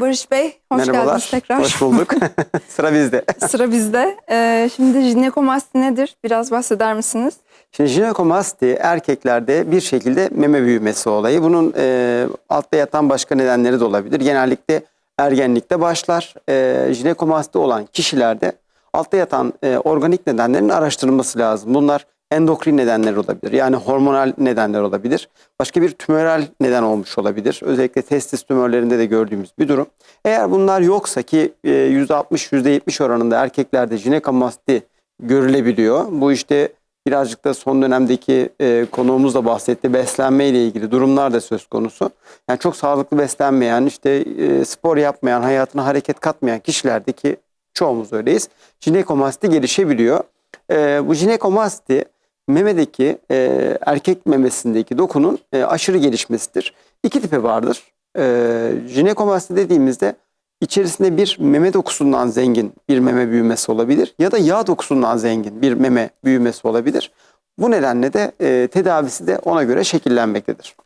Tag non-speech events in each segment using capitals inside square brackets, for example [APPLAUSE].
Barış Bey, hoş Merhabalar. geldiniz tekrar. Hoş bulduk. [LAUGHS] Sıra bizde. Sıra bizde. Ee, şimdi jinekomasti nedir? Biraz bahseder misiniz? Şimdi jinekomasti erkeklerde bir şekilde meme büyümesi olayı. Bunun e, altta yatan başka nedenleri de olabilir. Genellikle ergenlikte başlar. E, jinekomasti olan kişilerde altta yatan e, organik nedenlerin araştırılması lazım. Bunlar endokrin nedenler olabilir. Yani hormonal nedenler olabilir. Başka bir tümöral neden olmuş olabilir. Özellikle testis tümörlerinde de gördüğümüz bir durum. Eğer bunlar yoksa ki e, %60-%70 oranında erkeklerde jinekomasti görülebiliyor. Bu işte birazcık da son dönemdeki e, konuğumuz da bahsetti. Beslenme ile ilgili durumlar da söz konusu. Yani çok sağlıklı beslenmeyen, işte e, spor yapmayan, hayatına hareket katmayan kişilerdeki çoğumuz öyleyiz. Jinekomasti gelişebiliyor. E, bu jinekomasti memedeki e, erkek memesindeki dokunun e, aşırı gelişmesidir. İki tipi vardır. E, jinekomasti dediğimizde içerisinde bir meme dokusundan zengin bir meme büyümesi olabilir ya da yağ dokusundan zengin bir meme büyümesi olabilir. Bu nedenle de e, tedavisi de ona göre şekillenmektedir.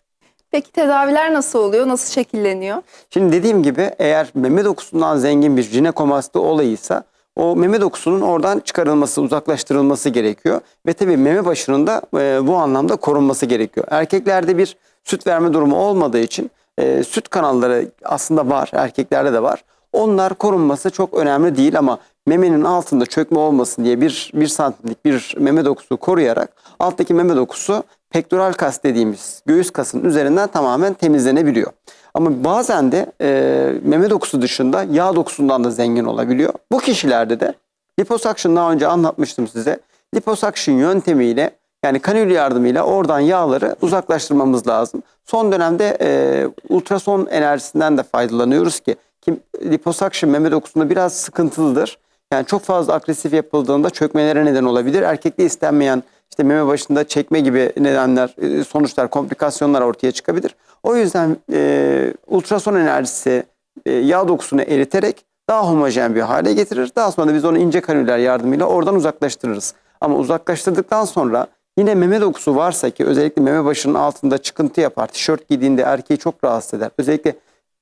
Peki tedaviler nasıl oluyor? Nasıl şekilleniyor? Şimdi dediğim gibi eğer meme dokusundan zengin bir jinekomasti olayıysa o meme dokusunun oradan çıkarılması, uzaklaştırılması gerekiyor. Ve tabii meme başının da e, bu anlamda korunması gerekiyor. Erkeklerde bir süt verme durumu olmadığı için e, süt kanalları aslında var, erkeklerde de var. Onlar korunması çok önemli değil ama memenin altında çökme olmasın diye bir, bir santimlik bir meme dokusu koruyarak alttaki meme dokusu pektoral kas dediğimiz göğüs kasının üzerinden tamamen temizlenebiliyor. Ama bazen de e, meme dokusu dışında yağ dokusundan da zengin olabiliyor. Bu kişilerde de liposuction daha önce anlatmıştım size. Liposuction yöntemiyle yani kanül yardımıyla oradan yağları uzaklaştırmamız lazım. Son dönemde e, ultrason enerjisinden de faydalanıyoruz ki, ki liposuction meme dokusunda biraz sıkıntılıdır. Yani çok fazla agresif yapıldığında çökmelere neden olabilir. Erkekte istenmeyen işte meme başında çekme gibi nedenler, e, sonuçlar, komplikasyonlar ortaya çıkabilir. O yüzden e, ultrason enerjisi e, yağ dokusunu eriterek daha homojen bir hale getirir. Daha sonra da biz onu ince kanüller yardımıyla oradan uzaklaştırırız. Ama uzaklaştırdıktan sonra yine meme dokusu varsa ki özellikle meme başının altında çıkıntı yapar. Tişört giydiğinde erkeği çok rahatsız eder. Özellikle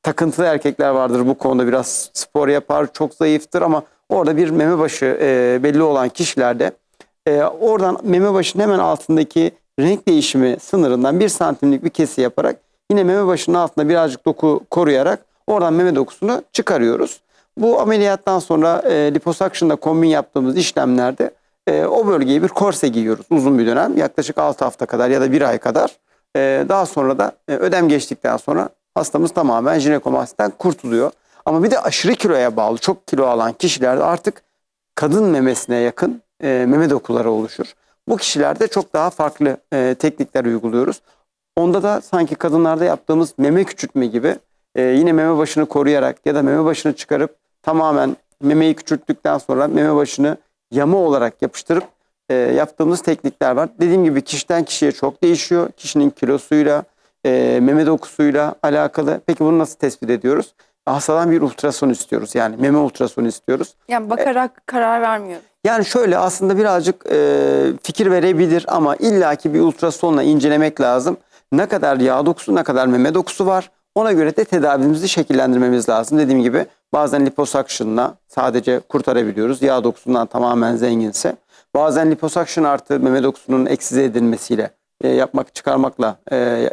takıntılı erkekler vardır bu konuda biraz spor yapar, çok zayıftır ama orada bir meme başı e, belli olan kişilerde e, oradan meme başının hemen altındaki renk değişimi sınırından bir santimlik bir kesi yaparak yine meme başının altında birazcık doku koruyarak oradan meme dokusunu çıkarıyoruz. Bu ameliyattan sonra e, liposuction'da kombin yaptığımız işlemlerde e, o bölgeye bir korse giyiyoruz uzun bir dönem yaklaşık 6 hafta kadar ya da 1 ay kadar. E, daha sonra da e, ödem geçtikten sonra hastamız tamamen jinekomastiden kurtuluyor. Ama bir de aşırı kiloya bağlı çok kilo alan kişilerde artık kadın memesine yakın e, meme dokuları oluşur. Bu kişilerde çok daha farklı e, teknikler uyguluyoruz. Onda da sanki kadınlarda yaptığımız meme küçültme gibi e, yine meme başını koruyarak ya da meme başını çıkarıp tamamen memeyi küçülttükten sonra meme başını yama olarak yapıştırıp e, yaptığımız teknikler var. Dediğim gibi kişiden kişiye çok değişiyor. Kişinin kilosuyla, e, meme dokusuyla alakalı. Peki bunu nasıl tespit ediyoruz? Hastadan bir ultrason istiyoruz. Yani meme ultrasonu istiyoruz. Yani bakarak karar vermiyoruz. Yani şöyle aslında birazcık e, fikir verebilir ama illaki bir ultrasonla incelemek lazım. Ne kadar yağ dokusu, ne kadar meme dokusu var. Ona göre de tedavimizi şekillendirmemiz lazım. Dediğim gibi bazen liposuction'la sadece kurtarabiliyoruz. Yağ dokusundan tamamen zenginse. Bazen liposuction artı meme dokusunun eksize edilmesiyle e, yapmak, çıkarmakla e,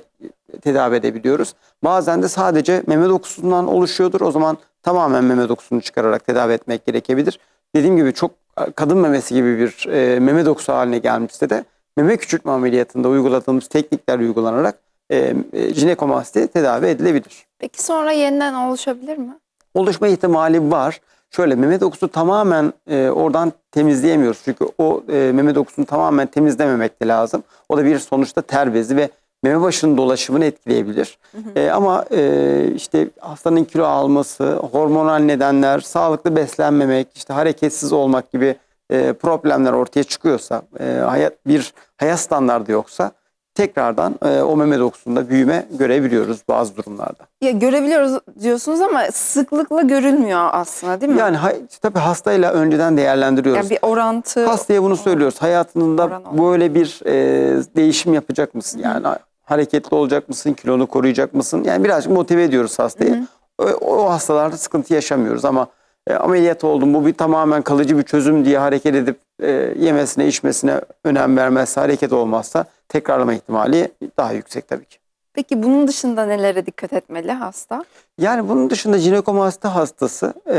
tedavi edebiliyoruz. Bazen de sadece meme dokusundan oluşuyordur. O zaman tamamen meme dokusunu çıkararak tedavi etmek gerekebilir. Dediğim gibi çok kadın memesi gibi bir e, meme dokusu haline gelmişse de meme küçültme ameliyatında uyguladığımız teknikler uygulanarak e, e, jinekomasti tedavi edilebilir. Peki sonra yeniden oluşabilir mi? Oluşma ihtimali var. Şöyle meme dokusu tamamen e, oradan temizleyemiyoruz. Çünkü o e, meme dokusunu tamamen temizlememek de lazım. O da bir sonuçta ter bezi ve meme başının dolaşımını etkileyebilir. E, ama e, işte hastanın kilo alması, hormonal nedenler, sağlıklı beslenmemek, işte hareketsiz olmak gibi e, problemler ortaya çıkıyorsa, e, hayat bir hayat standardı yoksa tekrardan e, o meme dokusunda büyüme görebiliyoruz bazı durumlarda. Ya görebiliyoruz diyorsunuz ama sıklıkla görülmüyor aslında değil mi? Yani hay, tabii hastayla önceden değerlendiriyoruz. Yani bir orantı. Hastaya bunu söylüyoruz. Hayatında böyle bir e, değişim yapacak mısın? Yani hareketli olacak mısın? Kilonu koruyacak mısın? Yani birazcık motive ediyoruz hastayı. o, o hastalarda sıkıntı yaşamıyoruz ama e, ameliyat oldum bu bir tamamen kalıcı bir çözüm diye hareket edip e, yemesine içmesine önem vermezse hareket olmazsa tekrarlama ihtimali daha yüksek tabii ki. Peki bunun dışında nelere dikkat etmeli hasta? Yani bunun dışında jinekomasti hastası e,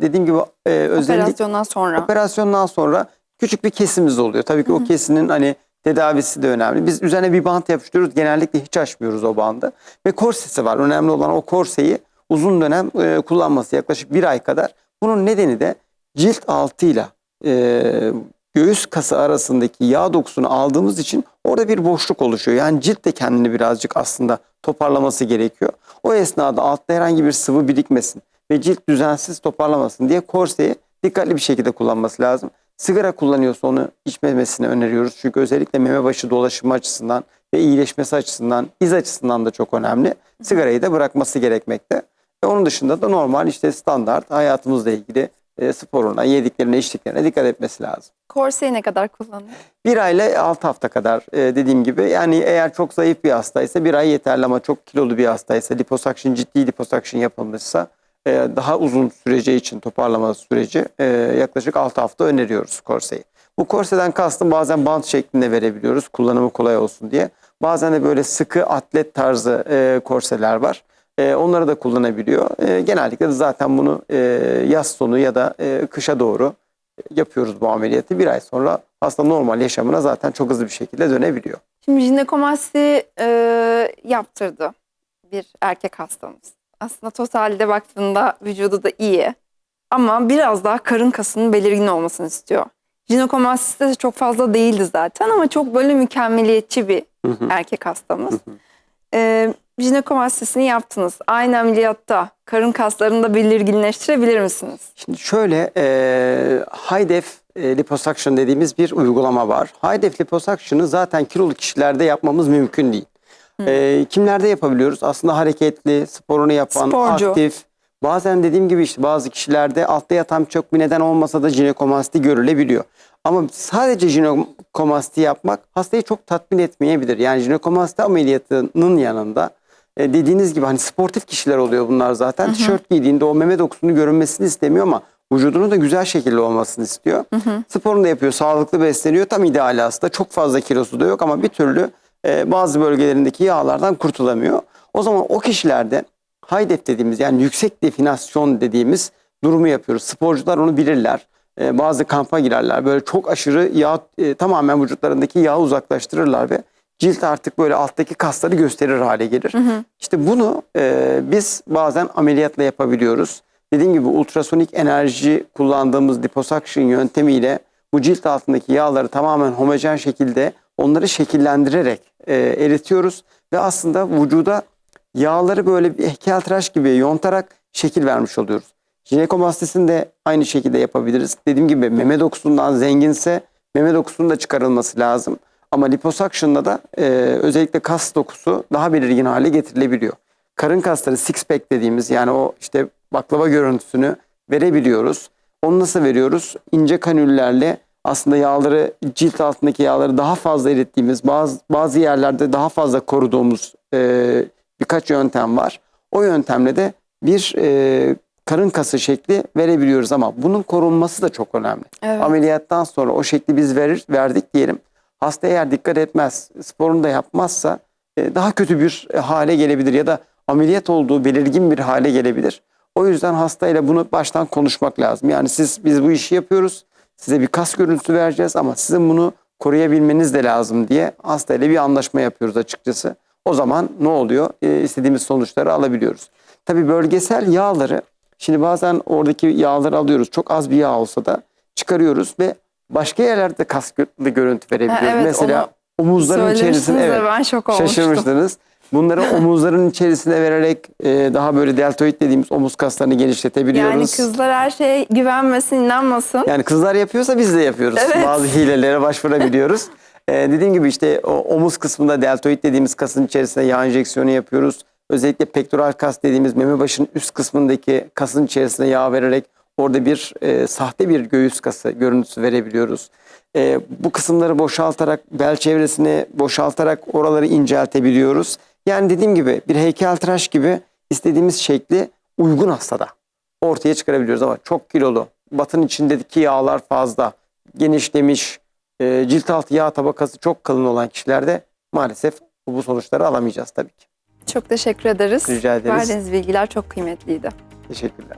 dediğim gibi e, özellikle Operasyondan sonra. operasyondan sonra küçük bir kesimiz oluyor. Tabii ki o kesinin hani tedavisi de önemli. Biz üzerine bir bant yapıştırıyoruz. Genellikle hiç açmıyoruz o bandı. Ve korsesi var. Önemli olan o korseyi uzun dönem e, kullanması yaklaşık bir ay kadar. Bunun nedeni de cilt altıyla e, göğüs kası arasındaki yağ dokusunu aldığımız için orada bir boşluk oluşuyor. Yani cilt de kendini birazcık aslında toparlaması gerekiyor. O esnada altta herhangi bir sıvı birikmesin ve cilt düzensiz toparlamasın diye korseyi dikkatli bir şekilde kullanması lazım. Sigara kullanıyorsa onu içmemesini öneriyoruz. Çünkü özellikle meme başı dolaşımı açısından ve iyileşmesi açısından, iz açısından da çok önemli. Sigarayı da bırakması gerekmekte. Ve onun dışında da normal işte standart hayatımızla ilgili e, sporuna, yediklerine, içtiklerine dikkat etmesi lazım. Korseyi ne kadar kullanır? Bir ay ile 6 hafta kadar e, dediğim gibi yani eğer çok zayıf bir hastaysa bir ay yeterli ama çok kilolu bir hastaysa liposuction ciddi liposuction yapılmışsa daha uzun süreci için toparlama süreci e, yaklaşık 6 hafta öneriyoruz korseyi. Bu korseden kastım bazen bant şeklinde verebiliyoruz kullanımı kolay olsun diye. Bazen de böyle sıkı atlet tarzı e, korseler var. E, onları da kullanabiliyor. Genellikle de zaten bunu yaz sonu ya da kışa doğru yapıyoruz bu ameliyatı. Bir ay sonra hasta normal yaşamına zaten çok hızlı bir şekilde dönebiliyor. Şimdi jinekomasti e, yaptırdı bir erkek hastamız. Aslında totalde baktığında vücudu da iyi. Ama biraz daha karın kasının belirgin olmasını istiyor. Jinekomastisi de çok fazla değildi zaten ama çok böyle mükemmeliyetçi bir Hı hı. erkek hastamız. E, jinekomastisini yaptınız. Aynı ameliyatta karın kaslarını da belirginleştirebilir misiniz? Şimdi şöyle e, high def e, liposuction dediğimiz bir uygulama var. High def liposuction'ı zaten kilolu kişilerde yapmamız mümkün değil. E, kimlerde yapabiliyoruz? Aslında hareketli, sporunu yapan, Sporcu. aktif. Bazen dediğim gibi işte bazı kişilerde altta yatan çok bir neden olmasa da jinekomasti görülebiliyor. Ama sadece jinekomasti yapmak hastayı çok tatmin etmeyebilir. Yani jinekomasti ameliyatının yanında e, dediğiniz gibi hani sportif kişiler oluyor bunlar zaten. Tişört giydiğinde o meme dokusunun görünmesini istemiyor ama vücudunun da güzel şekilde olmasını istiyor. Sporunu da yapıyor, sağlıklı besleniyor. Tam ideal aslında. Çok fazla kilosu da yok ama bir türlü e, bazı bölgelerindeki yağlardan kurtulamıyor. O zaman o kişilerde high def dediğimiz yani yüksek definasyon dediğimiz durumu yapıyoruz. Sporcular onu bilirler. E, bazı kampa girerler. Böyle çok aşırı yağ e, tamamen vücutlarındaki yağı uzaklaştırırlar ve cilt artık böyle alttaki kasları gösterir hale gelir. İşte bunu e, biz bazen ameliyatla yapabiliyoruz. Dediğim gibi ultrasonik enerji kullandığımız liposuction yöntemiyle bu cilt altındaki yağları tamamen homojen şekilde onları şekillendirerek e, eritiyoruz ve aslında vücuda yağları böyle bir heykeltıraş gibi yontarak şekil vermiş oluyoruz. Jinekomastisini de aynı şekilde yapabiliriz. Dediğim gibi meme dokusundan zenginse meme dokusunun da çıkarılması lazım. Ama liposuction'da da e, özellikle kas dokusu daha belirgin hale getirilebiliyor. Karın kasları six pack dediğimiz yani o işte baklava görüntüsünü verebiliyoruz. Onu nasıl veriyoruz? İnce kanüllerle aslında yağları cilt altındaki yağları daha fazla erittiğimiz bazı bazı yerlerde daha fazla koruduğumuz e, birkaç yöntem var. O yöntemle de bir e, karın kası şekli verebiliyoruz ama bunun korunması da çok önemli. Evet. Ameliyattan sonra o şekli biz verir, verdik diyelim. Hasta eğer dikkat etmez, sporunu da yapmazsa e, daha kötü bir hale gelebilir ya da ameliyat olduğu belirgin bir hale gelebilir. O yüzden hastayla bunu baştan konuşmak lazım. Yani siz biz bu işi yapıyoruz. Size bir kas görüntüsü vereceğiz ama sizin bunu koruyabilmeniz de lazım diye hastayla bir anlaşma yapıyoruz açıkçası. O zaman ne oluyor? E, istediğimiz sonuçları alabiliyoruz. Tabii bölgesel yağları şimdi bazen oradaki yağları alıyoruz. Çok az bir yağ olsa da çıkarıyoruz ve başka yerlerde kaslı görüntü verebiliyoruz. Ha, evet, Mesela omuzların Söylemiştiniz evet ve ben şok olmuştum. şaşırmıştınız. Bunları [LAUGHS] omuzların içerisine vererek e, daha böyle deltoid dediğimiz omuz kaslarını genişletebiliyoruz. Yani kızlar her şeye güvenmesin, inanmasın. Yani kızlar yapıyorsa biz de yapıyoruz. Evet. Bazı hilelere başvurabiliyoruz. Ee, [LAUGHS] dediğim gibi işte o omuz kısmında deltoid dediğimiz kasın içerisine yağ enjeksiyonu yapıyoruz. Özellikle pektoral kas dediğimiz meme başının üst kısmındaki kasın içerisine yağ vererek orada bir e, sahte bir göğüs kası görüntüsü verebiliyoruz. E, bu kısımları boşaltarak bel çevresini boşaltarak oraları inceltebiliyoruz. Yani dediğim gibi bir heykeltıraş gibi istediğimiz şekli uygun hastada ortaya çıkarabiliyoruz ama çok kilolu, batın içindeki yağlar fazla, genişlemiş, e, cilt altı yağ tabakası çok kalın olan kişilerde maalesef bu sonuçları alamayacağız tabii ki. Çok teşekkür ederiz. Rica ederiz. Verdiğiniz bilgiler çok kıymetliydi. Teşekkürler.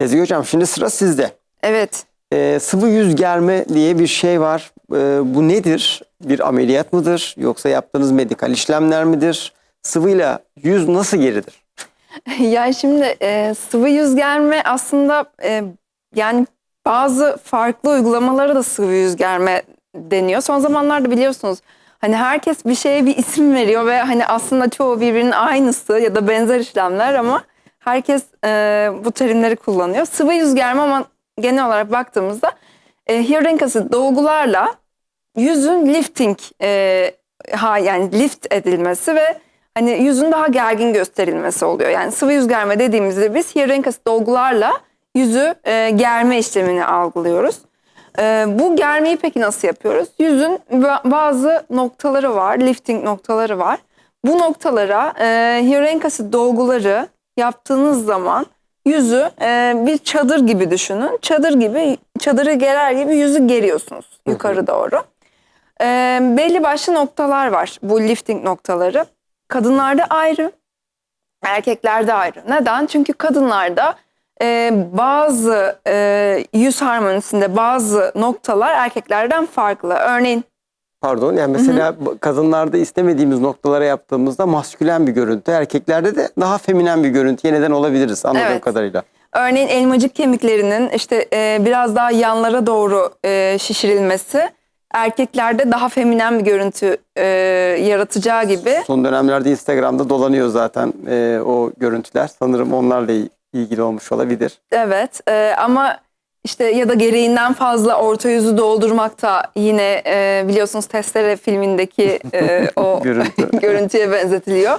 Ezgi Hocam şimdi sıra sizde. Evet. Ee, sıvı yüz germe diye bir şey var. Ee, bu nedir? Bir ameliyat mıdır? Yoksa yaptığınız medikal işlemler midir? Sıvıyla yüz nasıl geridir? [LAUGHS] Yani şimdi e, sıvı yüz germe aslında e, yani bazı farklı uygulamalara da sıvı yüz germe deniyor. Son zamanlarda biliyorsunuz hani herkes bir şeye bir isim veriyor ve hani aslında çoğu birbirinin aynısı ya da benzer işlemler ama herkes e, bu terimleri kullanıyor. Sıvı yüz germe ama genel olarak baktığımızda e, hyaluronik asit dolgularla yüzün lifting e, ha yani lift edilmesi ve hani yüzün daha gergin gösterilmesi oluyor. Yani sıvı yüz germe dediğimizde biz hyaluronik asit dolgularla yüzü e, germe işlemini algılıyoruz. E, bu germeyi peki nasıl yapıyoruz? Yüzün ba- bazı noktaları var, lifting noktaları var. Bu noktalara e, hyaluronik asit dolguları yaptığınız zaman yüzü e, bir çadır gibi düşünün. Çadır gibi, çadırı gerer gibi yüzü geriyorsunuz yukarı doğru. E, belli başlı noktalar var bu lifting noktaları. Kadınlarda ayrı, erkeklerde ayrı. Neden? Çünkü kadınlarda e, bazı e, yüz harmonisinde bazı noktalar erkeklerden farklı. Örneğin Pardon yani mesela bu- kadınlarda istemediğimiz noktalara yaptığımızda maskülen bir görüntü. Erkeklerde de daha feminen bir görüntü yeniden olabiliriz anladığım Evet. kadarıyla. Örneğin elmacık kemiklerinin işte e, biraz daha yanlara doğru e, şişirilmesi erkeklerde daha feminen bir görüntü e, yaratacağı gibi. Son dönemlerde Instagram'da dolanıyor zaten e, o görüntüler. Sanırım onlarla il- ilgili olmuş olabilir. Evet e, ama işte ya da gereğinden fazla orta yüzü doldurmak da yine e, biliyorsunuz Testere filmindeki e, o [LAUGHS] Görüntü. [LAUGHS] görüntüye benzetiliyor.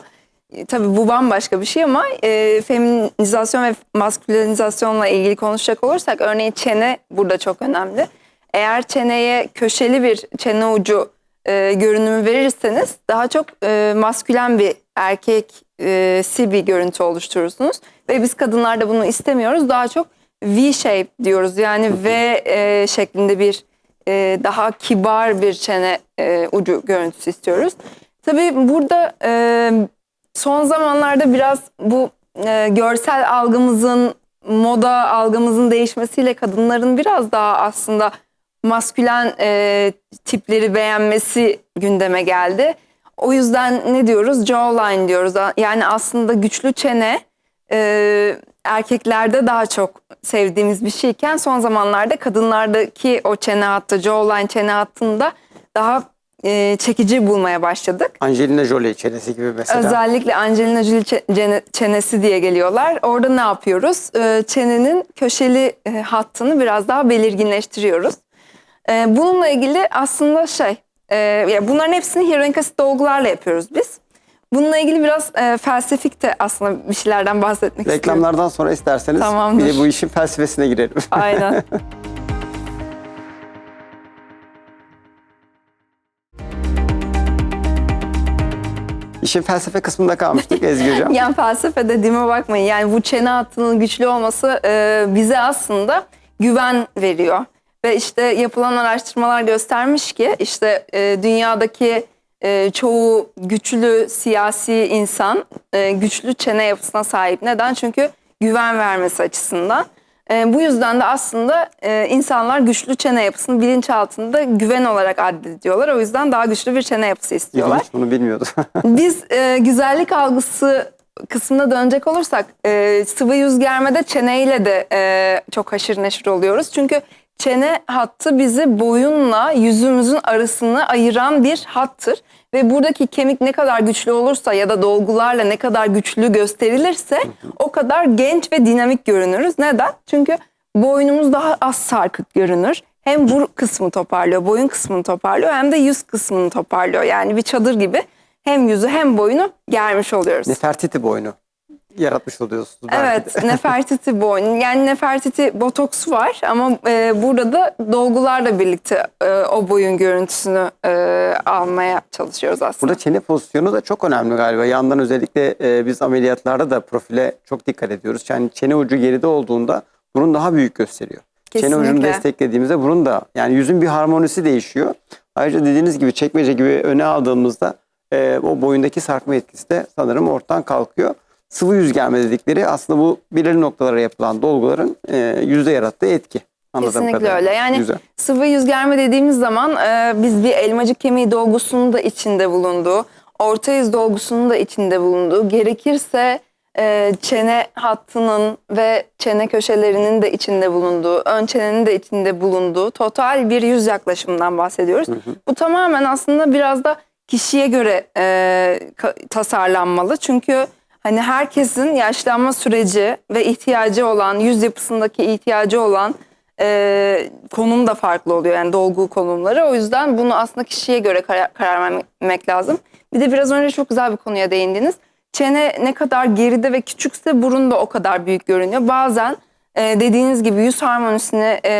E, Tabii bu bambaşka bir şey ama e, feminizasyon ve maskülinizasyonla ilgili konuşacak olursak örneğin çene burada çok önemli. Eğer çeneye köşeli bir çene ucu e, görünümü verirseniz daha çok e, maskülen bir erkeksi bir görüntü oluşturursunuz. Ve biz kadınlarda bunu istemiyoruz. Daha çok V shape diyoruz. Yani V e, şeklinde bir e, daha kibar bir çene e, ucu görüntüsü istiyoruz. Tabii burada e, son zamanlarda biraz bu e, görsel algımızın, moda algımızın değişmesiyle kadınların biraz daha aslında maskülen e, tipleri beğenmesi gündeme geldi. O yüzden ne diyoruz? Jawline diyoruz. Yani aslında güçlü çene e, erkeklerde daha çok sevdiğimiz bir şeyken son zamanlarda kadınlardaki o çene hattı, jawline çene hattında daha e, çekici bulmaya başladık. Angelina Jolie çenesi gibi mesela. Özellikle Angelina Jolie çenesi diye geliyorlar. Orada ne yapıyoruz? Ee, çenenin köşeli e, hattını biraz daha belirginleştiriyoruz. Ee, bununla ilgili aslında şey, e, ya bunların hepsini hyaluronik asit dolgularla yapıyoruz biz. Bununla ilgili biraz e, felsefik de aslında bir şeylerden bahsetmek istiyorum. Reklamlardan sonra isterseniz Tamamdır. bir de bu işin felsefesine girelim. [LAUGHS] Aynen. İşin felsefe kısmında kalmıştık Ezgi Hocam. [LAUGHS] Yani felsefe dediğime bakmayın. Yani bu çene hattının güçlü olması e, bize aslında güven veriyor. Ve işte yapılan araştırmalar göstermiş ki işte e, dünyadaki e, çoğu güçlü siyasi insan e, güçlü çene yapısına sahip. Neden? Çünkü güven vermesi açısından. E, bu yüzden de aslında e, insanlar güçlü çene yapısını bilinçaltında güven olarak addediyorlar. O yüzden daha güçlü bir çene yapısı istiyorlar. İlginç bunu bilmiyordum. [LAUGHS] Biz e, güzellik algısı kısmına dönecek olursak e, sıvı yüz germede çeneyle de e, çok haşır neşir oluyoruz. Çünkü çene hattı bizi boyunla yüzümüzün arasını ayıran bir hattır. Ve buradaki kemik ne kadar güçlü olursa ya da dolgularla ne kadar güçlü gösterilirse o kadar genç ve dinamik görünürüz. Neden? Çünkü boynumuz daha az sarkık görünür. Hem bu kısmı toparlıyor, boyun kısmını toparlıyor hem de yüz kısmını toparlıyor. Yani bir çadır gibi hem yüzü hem boyunu germiş oluyoruz. Nefertiti boynu. Yaratmış oluyorsunuz. Evet. [LAUGHS] Nefertiti boyun. Yani Nefertiti botoksu var ama e, burada da dolgularla birlikte e, o boyun görüntüsünü e, almaya çalışıyoruz aslında. Burada çene pozisyonu da çok önemli galiba. Yandan özellikle e, biz ameliyatlarda da profile çok dikkat ediyoruz. Yani çene ucu geride olduğunda burun daha büyük gösteriyor. Çene ucunu Kesinlikle. desteklediğimizde burun da yani yüzün bir harmonisi değişiyor. Ayrıca dediğiniz gibi çekmece gibi öne aldığımızda e, o boyundaki sarkma etkisi de sanırım ortadan kalkıyor. Sıvı yüz germe dedikleri aslında bu belirli noktalara yapılan dolguların e, yüzde yarattığı etki. Anladığım Kesinlikle kadarıyla. öyle. Yani Güzel. Sıvı yüz germe dediğimiz zaman e, biz bir elmacık kemiği dolgusunun da içinde bulunduğu, orta yüz dolgusunun da içinde bulunduğu, gerekirse e, çene hattının ve çene köşelerinin de içinde bulunduğu, ön çenenin de içinde bulunduğu total bir yüz yaklaşımından bahsediyoruz. Bu tamamen aslında biraz da kişiye göre e, tasarlanmalı. Çünkü hani herkesin yaşlanma süreci ve ihtiyacı olan, yüz yapısındaki ihtiyacı olan e, konum da farklı oluyor yani dolgu konumları. O yüzden bunu aslında kişiye göre karar, karar vermek lazım. Bir de biraz önce çok güzel bir konuya değindiniz. Çene ne kadar geride ve küçükse burun da o kadar büyük görünüyor. Bazen e, dediğiniz gibi yüz harmonisini e,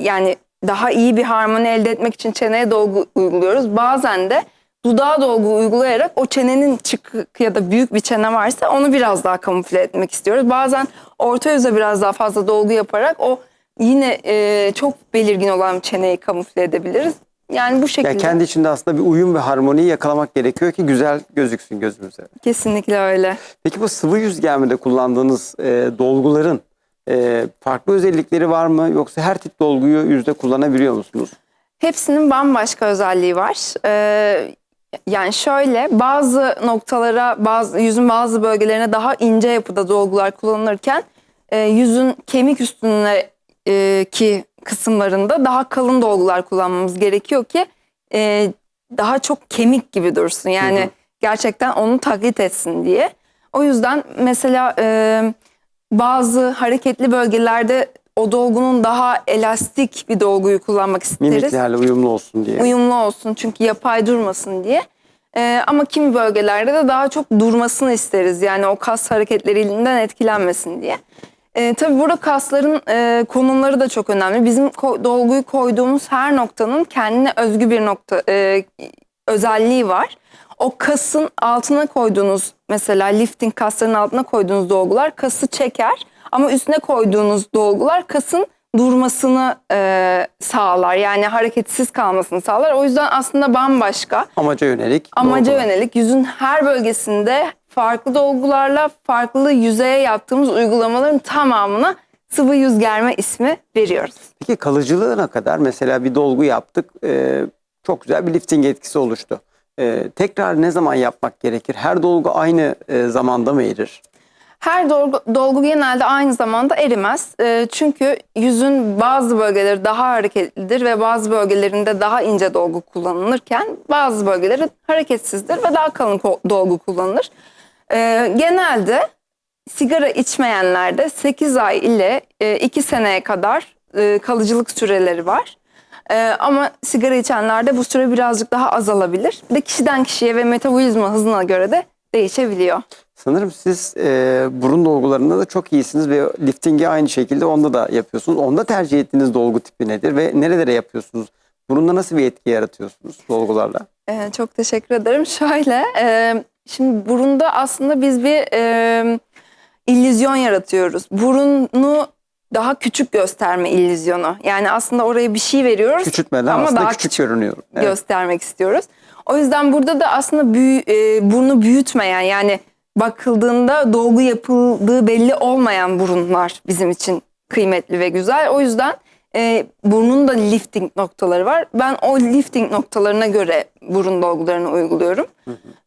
yani daha iyi bir harmoni elde etmek için çeneye dolgu uyguluyoruz. Bazen de dudağa dolgu uygulayarak o çenenin çıkık ya da büyük bir çene varsa onu biraz daha kamufle etmek istiyoruz. Bazen orta yüze biraz daha fazla dolgu yaparak o yine e, çok belirgin olan çeneyi kamufle edebiliriz. Yani bu şekilde. Yani kendi içinde aslında bir uyum ve harmoniyi yakalamak gerekiyor ki güzel gözüksün gözümüze. Kesinlikle öyle. Peki bu sıvı yüz germede kullandığınız e, dolguların e, farklı özellikleri var mı? Yoksa her tip dolguyu yüzde kullanabiliyor musunuz? Hepsinin bambaşka özelliği var. Ee, yani şöyle bazı noktalara, bazı yüzün bazı bölgelerine daha ince yapıda dolgular kullanılırken e, yüzün kemik üstüne e, ki kısımlarında daha kalın dolgular kullanmamız gerekiyor ki e, daha çok kemik gibi dursun. Yani Hı hı. gerçekten onu taklit etsin diye. O yüzden mesela e, bazı hareketli bölgelerde o dolgunun daha elastik bir dolguyu kullanmak isteriz. Mimiklerle uyumlu olsun diye. Uyumlu olsun çünkü yapay durmasın diye. Ee, ama kimi bölgelerde de daha çok durmasını isteriz. Yani o kas hareketlerinden etkilenmesin diye. Ee, tabii burada kasların e, konumları da çok önemli. Bizim ko- dolguyu koyduğumuz her noktanın kendine özgü bir nokta e, özelliği var. O kasın altına koyduğunuz mesela lifting kaslarının altına koyduğunuz dolgular kası çeker. Ama üstüne koyduğunuz dolgular kasın durmasını e, sağlar. Yani hareketsiz kalmasını sağlar. O yüzden aslında bambaşka Amaca yönelik. amaca dolgular. yönelik yüzün her bölgesinde farklı dolgularla farklı yüzeye yaptığımız uygulamaların tamamına sıvı yüz germe ismi veriyoruz. Peki kalıcılığına kadar mesela bir dolgu yaptık. e, çok güzel bir lifting etkisi oluştu. E, tekrar ne zaman yapmak gerekir? Her dolgu aynı e, zamanda mı erir? Her dolgu, dolgu genelde aynı zamanda erimez. Ee, çünkü yüzün bazı bölgeleri daha hareketlidir ve bazı bölgelerinde daha ince dolgu kullanılırken bazı bölgeleri hareketsizdir ve daha kalın dolgu kullanılır. Ee, genelde sigara içmeyenlerde 8 ay ile 2 seneye kadar e, kalıcılık süreleri var. Ee, ama sigara içenlerde bu süre birazcık daha azalabilir. Bir de kişiden kişiye ve metabolizma hızına göre de değişebiliyor. Sanırım siz e, burun dolgularında da çok iyisiniz ve liftingi aynı şekilde onda da yapıyorsunuz. Onda tercih ettiğiniz dolgu tipi nedir ve nerelere yapıyorsunuz? Burunda nasıl bir etki yaratıyorsunuz dolgularla? Ee, çok teşekkür ederim. [LAUGHS] Şöyle, e, şimdi burunda aslında biz bir e, illüzyon yaratıyoruz. Burunu daha küçük gösterme illüzyonu. Yani aslında oraya bir şey veriyoruz Küçültmeden Ama aslında daha küçük, küçük görünüyor. Evet. göstermek istiyoruz. O yüzden burada da aslında büyü, e, burnu büyütmeyen yani bakıldığında dolgu yapıldığı belli olmayan burunlar bizim için kıymetli ve güzel. O yüzden e, burnun da lifting noktaları var. Ben o lifting noktalarına göre burun dolgularını uyguluyorum.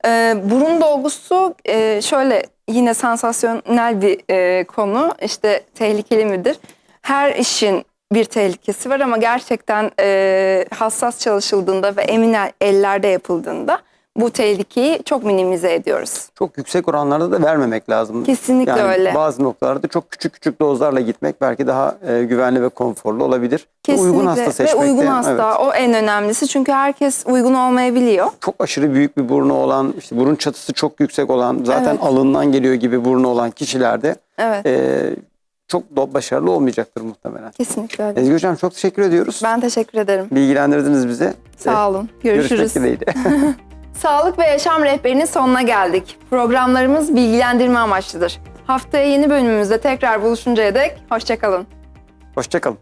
E, burun dolgusu e, şöyle yine sansasyonel bir e, konu. İşte tehlikeli midir? Her işin bir tehlikesi var ama gerçekten e, hassas çalışıldığında ve emin el- ellerde yapıldığında bu tehlikeyi çok minimize ediyoruz. Çok yüksek oranlarda da vermemek lazım. Kesinlikle yani öyle. bazı noktalarda çok küçük küçük dozlarla gitmek belki daha e, güvenli ve konforlu olabilir. Kesinlikle. Uygun hasta Ve seçmek uygun de, hasta evet. o en önemlisi. Çünkü herkes uygun olmayabiliyor. çok aşırı büyük bir burnu olan, işte burun çatısı çok yüksek olan, zaten Evet. alından geliyor gibi burnu olan kişilerde Evet. e, çok da başarılı olmayacaktır muhtemelen. Kesinlikle öyle. Ezgi Hocam çok teşekkür ediyoruz. Ben teşekkür ederim. Bilgilendirdiniz bizi. Sağ olun. Görüşmek Görüşürüz. dileğiyle. [LAUGHS] Sağlık ve Yaşam Rehberi'nin sonuna geldik. Programlarımız bilgilendirme amaçlıdır. Haftaya yeni bölümümüzde tekrar buluşuncaya dek hoşçakalın. Hoşçakalın.